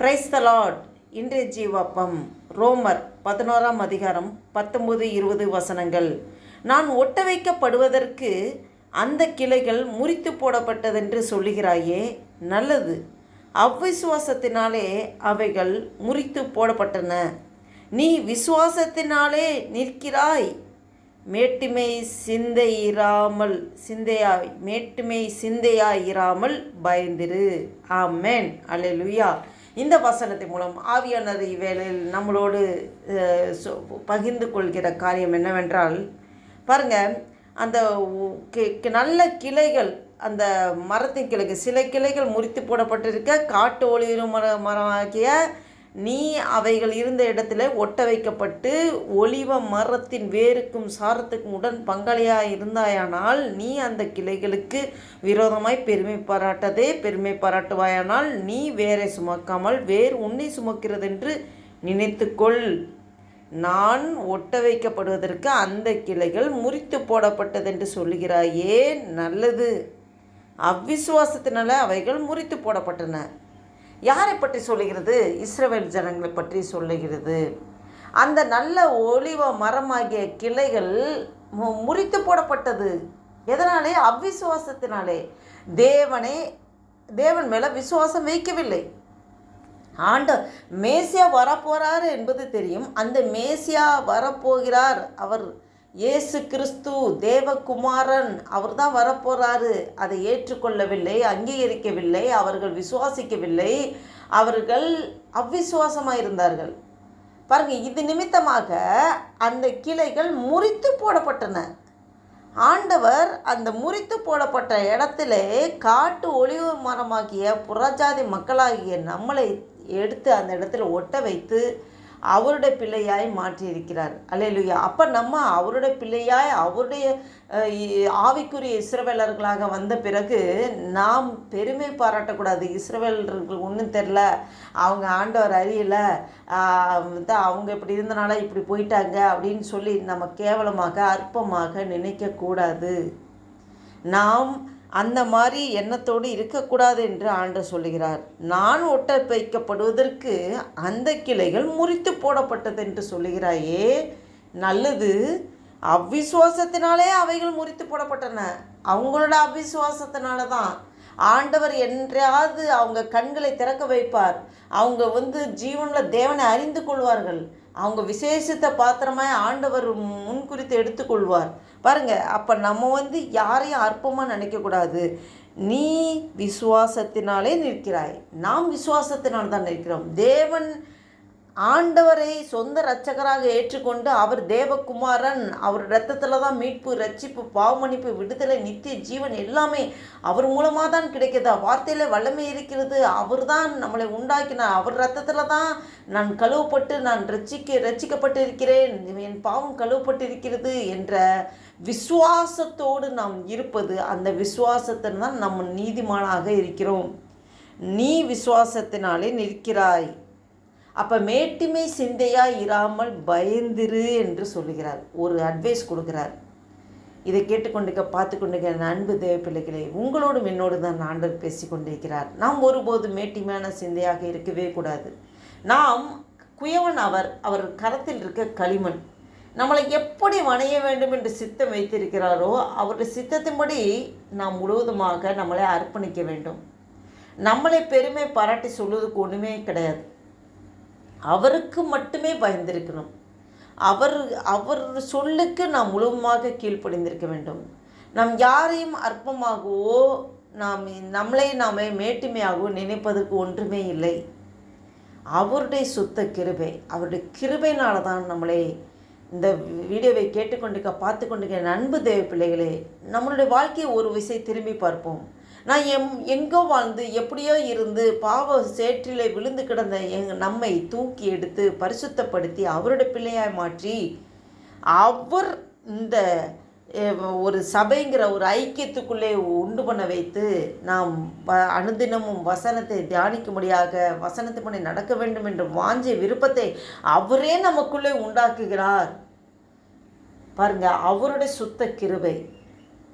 Praise the Lord இன்றைய ஜீவப்பம் ரோமர் பதினோராம் அதிகாரம் பத்தொம்பது இருபது வசனங்கள். நான் ஒட்ட வைக்கப்படுவதற்கு அந்த கிளைகள் முறித்து போடப்பட்டதென்று சொல்லுகிறாயே நல்லது. அவ்விசுவாசத்தினாலே அவைகள் முறித்து போடப்பட்டன. நீ விசுவாசத்தினாலே நிற்கிறாய். மேட்டுமை சிந்தையிராமல் சிந்தையாய் மேட்டுமை சிந்தையாயிராமல் பயந்திரு. ஆமென். லுயா இந்த வசனத்தின் மூலம் ஆவியானது இவ்வேளையில் நம்மளோடு சொ- பகிர்ந்து கொள்கிற காரியம் என்னவென்றால் பாருங்க அந்த கி- நல்ல கிளைகள் அந்த மரத்தின் கிளைக்கு சில கிளைகள் முறித்து போடப்பட்டிருக்க காட்டு ஒளிரு மர மரமாகிய நீ அவைகள் இருந்த இடத்துல ஒட்ட வைக்கப்பட்டு ஒளிவ மரத்தின் வேருக்கும் சாரத்துக்கும் உடன் பங்காளியாக இருந்தாயானால் நீ அந்த கிளைகளுக்கு விரோதமாய் பெருமை பாராட்டதே பெருமை பாராட்டுவாயானால் நீ வேரை சுமக்காமல் வேர் உன்னை சுமக்கிறதென்று நினைத்துக்கொள். நான் ஒட்ட வைக்கப்படுவதற்கு அந்த கிளைகள் முறித்து போடப்பட்டதென்று சொல்லுகிறாயே நல்லது. அவ்விசுவாசத்தினால அவைகள் முறித்து போடப்பட்டன. யாரை பற்றி சொல்லுகிறது? இஸ்ரவேல் ஜனங்களை பற்றி சொல்லுகிறது. அந்த நல்ல ஒளிவ மரமாகிய கிளைகள் மு- முறித்து போடப்பட்டது. எதனாலே? அவ்விசுவாசத்தினாலே. தேவனே தேவன் மேலே விசுவாசம் வைக்கவில்லை. ஆண்ட மேசியா வரப்போகிறார் என்பது தெரியும். அந்த மேசியா வரப்போகிறார். அவர் இயேசு கிறிஸ்து தேவகுமாரன் அவர் தான் வரப்போகிறாரு அதை ஏற்றுக்கொள்ளவில்லை அங்கீகரிக்கவில்லை அவர்கள் விசுவாசிக்கவில்லை. அவர்கள் அவ்விசுவாசமாக இருந்தார்கள். பாருங்கள் இது நிமித்தமாக அந்த கிளைகள் முறித்து போடப்பட்டன. ஆண்டவர் அந்த முறித்து போடப்பட்ட இடத்திலே காட்டு ஒளிவு மரமாகிய புறஜாதி மக்களாகிய நம்மளை எடுத்து அந்த இடத்துல ஒட்ட வைத்து அவருடைய பிள்ளையாய் மாற்றியிருக்கிறார். அல்லேலூயா. அப்போ நம்ம அவருடைய பிள்ளையாய் அவருடைய ஆவிக்குரிய இஸ்ரவேலர்களாக வந்த பிறகு நாம் பெருமை பாராட்டக்கூடாது. இஸ்ரவேலர்களுக்கு ஒன்றும் தெரில அவங்க ஆண்டவர் அறியலை. வந்து அவங்க இப்படி இருந்தனால இப்படி போயிட்டாங்க அப்படின்னு சொல்லி நம்ம கேவலமாக அற்பமாக நினைக்கக்கூடாது. நாம் அந்த மாதிரி எண்ணத்தோடு இருக்கக்கூடாது என்று ஆண்டு சொல்லுகிறார். நான் ஒட்ட வைக்கப்படுவதற்கு அந்த கிளைகள் முறித்து போடப்பட்டது என்று சொல்லுகிறாயே நல்லது. அவ்விசுவாசத்தினாலே அவைகள் முறித்து போடப்பட்டன. அவங்களோட அவ்விசுவாசத்தினால தான். ஆண்டவர் என்றாவது அவங்க கண்களை திறக்க வைப்பார். அவங்க வந்து ஜீவனில் தேவனை அறிந்து கொள்வார்கள். அவங்க விசேஷத்தை பாத்திரமாய் ஆண்டவர் முன்குறித்து எடுத்துக்கொள்வார். பாருங்க அப்போ நம்ம வந்து யாரையும் அற்பமாக நினைக்கக்கூடாது. நீ விசுவாசத்தினாலே நிற்கிறாய். நாம் விசுவாசத்தினால் தான் நிற்கிறோம். தேவன் ஆண்டவரை சொந்த இரட்சகராக ஏற்றுக்கொண்டு அவர் தேவகுமாரன். அவர் இரத்தத்தில் தான் மீட்பு ரட்சிப்பு பாவமணிப்பு விடுதலை நித்திய ஜீவன் எல்லாமே அவர் மூலமாக தான் கிடைக்குதா வார்த்தையில் வல்லமை இருக்கிறது. அவர் தான் நம்மளை உண்டாக்கினார். அவர் ரத்தத்தில் தான் நான் கழுவப்பட்டு நான் ரட்சிக்க ரட்சிக்கப்பட்டு இருக்கிறேன் என் பாவம் கழுவப்பட்டு இருக்கிறது என்ற விசுவாசத்தோடு நாம் இருப்பது அந்த விசுவாசத்தில் தான் நம்ம நீதிமானாக இருக்கிறோம். நீ விசுவாசத்தினாலே நிற்கிறாய். அப்போ மேட்டிமை சிந்தையாக இராமல் பயந்திரு என்று சொல்லுகிறார். ஒரு அட்வைஸ் கொடுக்கிறார். இதை கேட்டுக்கொண்டிருக்க பார்த்து கொண்டிருக்கிற அன்பு தேவப்பிள்ளைகளே உங்களோடும் என்னோடு தான் ஆண்டவர் பேசி கொண்டிருக்கிறார் நாம் ஒருபோதும் மேட்டிமையான சிந்தையாக இருக்கவே கூடாது. நாம் குயவன் அவர் அவர் கரத்தில் இருக்க களிமண். நம்மளை எப்படி வணைய வேண்டும் என்று சித்தம் வைத்திருக்கிறாரோ அவருடைய சித்தத்தின்படி நாம் முழுவதுமாக நம்மளை அர்ப்பணிக்க வேண்டும். நம்மளை பெருமை பாராட்டி சொல்வதுக்கு ஒன்றுமே கிடையாது. அவருக்கு மட்டுமே பயந்திருக்கணும். அவர் அவர் சொல்லுக்கு நாம் முழுவதுமாக கீழ்ப்படிந்திருக்க வேண்டும். நாம் யாரையும் அற்பமாகவோ நாம் நம்மளை நாமே மேட்டுமையாகவோ நினைப்பதற்கு ஒன்றுமே இல்லை. அவருடைய சுத்த கிருபை அவருடைய கிருபையினால தான் நம்மளை இந்த வீடியோவை கேட்டுக்கொண்டிருக்க பார்த்து கொண்டிருக்க அன்பு தேவ பிள்ளைகளே நம்மளுடைய வாழ்க்கையை ஒரு விசை திரும்பி பார்ப்போம். நான் எம் எங்கோ வாழ்ந்து எப்படியோ இருந்து பாவ சேற்றிலே விழுந்து கிடந்த எங் நம்மை தூக்கி எடுத்து பரிசுத்தப்படுத்தி அவருடைய பிள்ளையாய் மாற்றி அவர் இந்த ஒரு சபைங்கிற ஒரு ஐக்கியத்துக்குள்ளே உண்டு பண்ண வைத்து நாம் வ அனுதினமும் வசனத்தை தியானிக்கும்படியாக வசனத்துப்படி நடக்க வேண்டும் என்ற வாஞ்சிய விருப்பத்தை அவரே நமக்குள்ளே உண்டாக்குகிறார். பாருங்க அவருடைய சுத்த கிருபை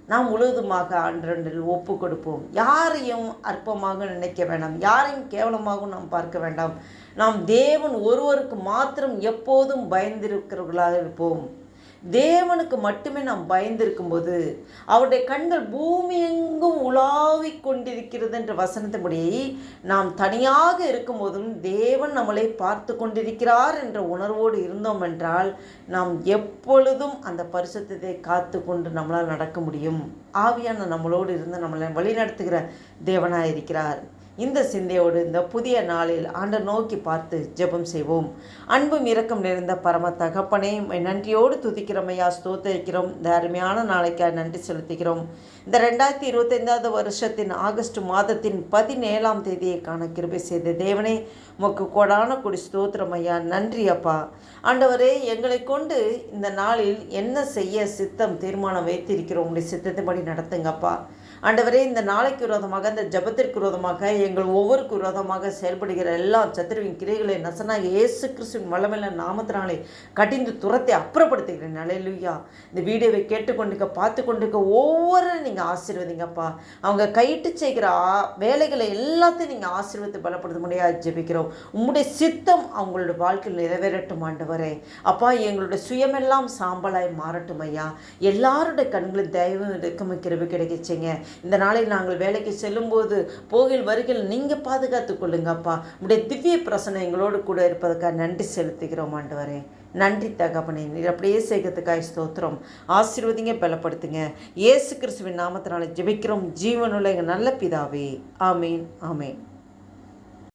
நாம் முழுவதுமாக அன்றில் ஒப்பு கொடுப்போம். யாரையும் அற்பமாக நினைக்க வேண்டாம். யாரையும் கேவலமாகவும் நாம் பார்க்க வேண்டாம். நாம் தேவன் ஒருவருக்கு மாத்திரம் எப்போதும் பயந்திருக்கிறவர்களாக இருப்போம். தேவனுக்கு மட்டுமே நாம் பயந்திருக்கும்போது அவருடைய கண்கள் பூமி எங்கும் உலாவிக் கொண்டிருக்கிறது என்ற வசனத்தின்படி நாம் தனியாக இருக்கும்போதும் தேவன் நம்மளை பார்த்து கொண்டிருக்கிறார் என்ற உணர்வோடு இருந்தோம் என்றால் நாம் எப்பொழுதும் அந்த பரிசுத்தத்தை காத்து கொண்டு நம்மளால் நடக்க முடியும். ஆவியான நம்மளோடு இருந்து நம்மளை வழிநடத்துகிற தேவனாக இருக்கிறார் இந்த சிந்தையோடு இந்த புதிய நாளில் ஆண்டை நோக்கி பார்த்து ஜெபம் செய்வோம். அன்பும் இரக்கம் நிறைந்த பரம தகப்பனே நன்றியோடு துதிக்கிறமையா ஸ்தோத்தரிக்கிறோம். இந்த அருமையான நாளைக்காக நன்றி செலுத்துகிறோம். இந்த ரெண்டாயிரத்தி இருபத்தைந்தாவது வருஷத்தின் ஆகஸ்ட் மாதத்தின் பதினேழாம் தேதியை காண கிருபை செய்த தேவனே உமக்கு கொடான குடி ஸ்தோத்திரம் ஐயா. நன்றி அப்பா. ஆண்டவரே எங்களை கொண்டு இந்த நாளில் என்ன செய்ய சித்தம் தீர்மானம் வைத்திருக்கிறோம் உங்களுடைய சித்தத்தின்படி நடத்துங்கப்பா ஆண்டவரே இந்த நாளைக்கு விரோதமாக இந்த ஜபத்திற்கு விரோதமாக எங்கள் ஒவ்வொருக்கு விரோதமாக செயல்படுகிற எல்லா சத்துருவின் கிரைகளை நசனாக இயேசு கிறிஸ்துவின் வல்லமையில நாமத்தினாலே கடிந்து துரத்தை அப்புறப்படுத்துகிறேன். நிலையிலுயா இந்த வீடியோவை கேட்டுக்கொண்டுக்க பார்த்து கொண்டுக்க ஒவ்வொரு நீங்கள் ஆசீர்வதிங்கப்பா. அவங்க கைட்டு செய்கிற ஆ- வேலைகளை எல்லாத்தையும் நீங்கள் ஆசீர்வதித்து பலப்படுத்த முடியாது ஜெபிக்கிறோம். உங்களுடைய சித்தம் அவங்களோட வாழ்க்கையில் நிறைவேறட்டும் ஆண்டவரே. அப்பா எங்களுடைய சுயமெல்லாம் சாம்பலாய் மாறட்டும் ஐயா. எல்லாருடைய கண்களும் தயவு இறக்கமும் கிருபை கிடைக்கச்சிங்க இந்த நாளில் நாங்கள் வேலைக்கு செல்லும்போது போகில் வருகில் நீங்கள் பாதுகாத்து கொள்ளுங்கப்பா. உடைய திவ்ய பிரசனை எங்களோடு கூட இருப்பதற்காக நன்றி செலுத்துகிறோம் ஆண்டவரே. நன்றி தகப்பனே. நீர் அப்படியே செய்கிறதுக்காக ஸ்தோத்திரம். ஆசீர்வதிங்க பலப்படுத்துங்க. இயேசு கிறிஸ்துவின் நாமத்தினால ஜெபிக்கிறோம். ஜீவனுள்ள எங்கள் நல்ல பிதாவே. ஆமீன் ஆமீன்.